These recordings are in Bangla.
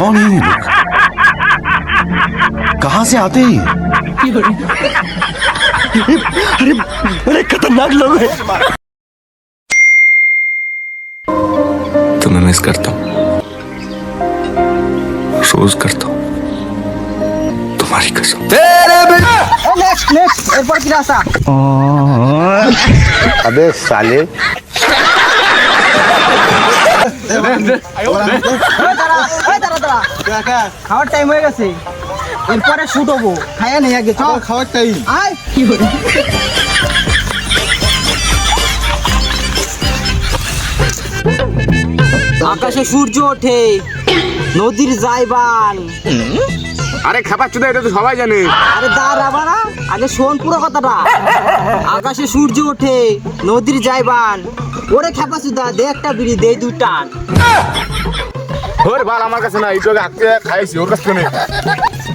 कौन है ये से आते हैं ये अरे अरे खतरनाक लोग हैं तुम्हें मिस करता हूँ सोच करता हूँ तुम्हारी कसम तेरे बिना अबे साले খাওয়ার টাইম হয়ে গেছে। এরপরে শুট হব। খাইয়া নেই আগে চল। খাওয়ার টাইম আয়। আকাশে সূর্য ওঠে নদীর যাইবান আরে খাবার চুদা এটা তো সবাই জানে। আরে দাঁড়া বাড়া আগে শোন পুরো কথাটা। আকাশে সূর্য ওঠে নদীর যাইবান ওরে খেপা সুদা দে একটা বিড়ি দে দুটান ওর বাল আমার কাছে না একটু আগে হাতে খাইছি ওর কাছে নেই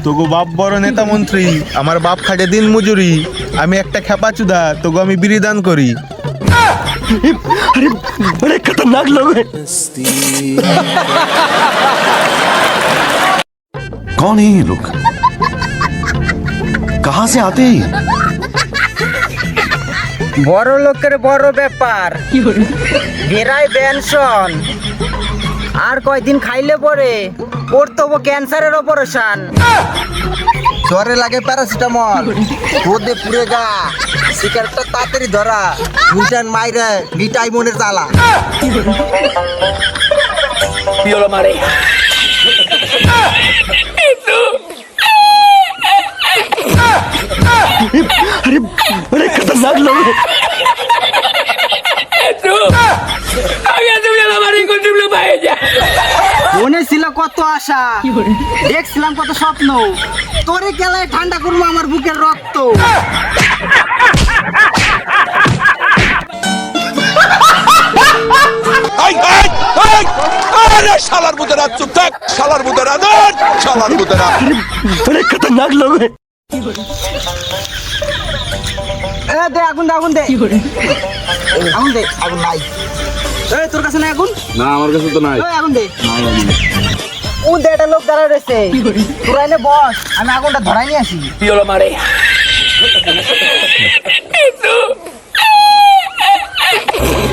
তোগো বাপ বড় নেতা মন্ত্রী আমার বাপ খাটে দিন মজুরি আমি একটা খেপা চুদা তোগো আমি বিড়ি দান করি अरे बड़े खतरनाक लोग हैं कौन है ये लोग कहां से आते हैं ये? বড় লোকের বড় ব্যাপার বেড়ায় পেনশন আর কয়দিন খাইলে পরে? পড়তে হব ক্যান্সারের অপারেশন। জ্বরে লাগে প্যারাসিটামল। রোদে পুড়ে গা। সিগারেটটা তাড়াতাড়ি ধরা। দুইটান মাইরে মিটাই মনের জ্বালা। अरे কত আশা? দেখছিলাম কত স্বপ্ন। তোরে গেলায় ঠান্ডা করব আমার বুকের রক্ত। আগুন দে আগুন দে। আগুন দে। আগুন নাই। তোর কাছে নাই আগুন? না আমার কাছে তো নাই। আগুন দে। ও দে একটা লোক দাঁড়া রয়েছে তোরা এনে বস আমি আগুনটা ধরাই নিয়ে আসি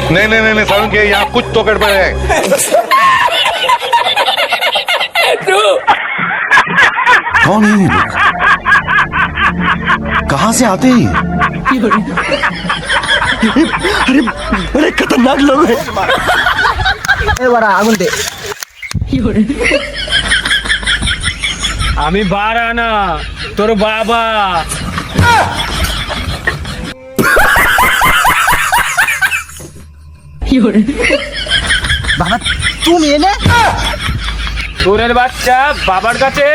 नहीं नहीं नहीं, नहीं सारुण के यहाँ कुछ तो गड़बड़ है कौन है ये लोग कहां से आते हैं ये? अरे बड़े खतरनाक लोग हैं এবার আগুন দে আমি বাড়া না তোর বাবা। বাবা তুমি এলে? তোরের বাচ্চা বাবার কাছে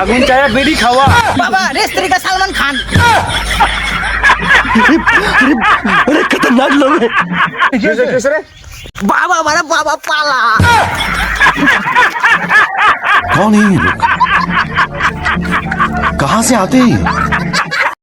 আগুন চায়া বেরি খাওয়া। বাবা রেস্ত্রি কা সালমান খান বাবা বাবা বাবা পালা। লোক। कहाँ से आते हैं?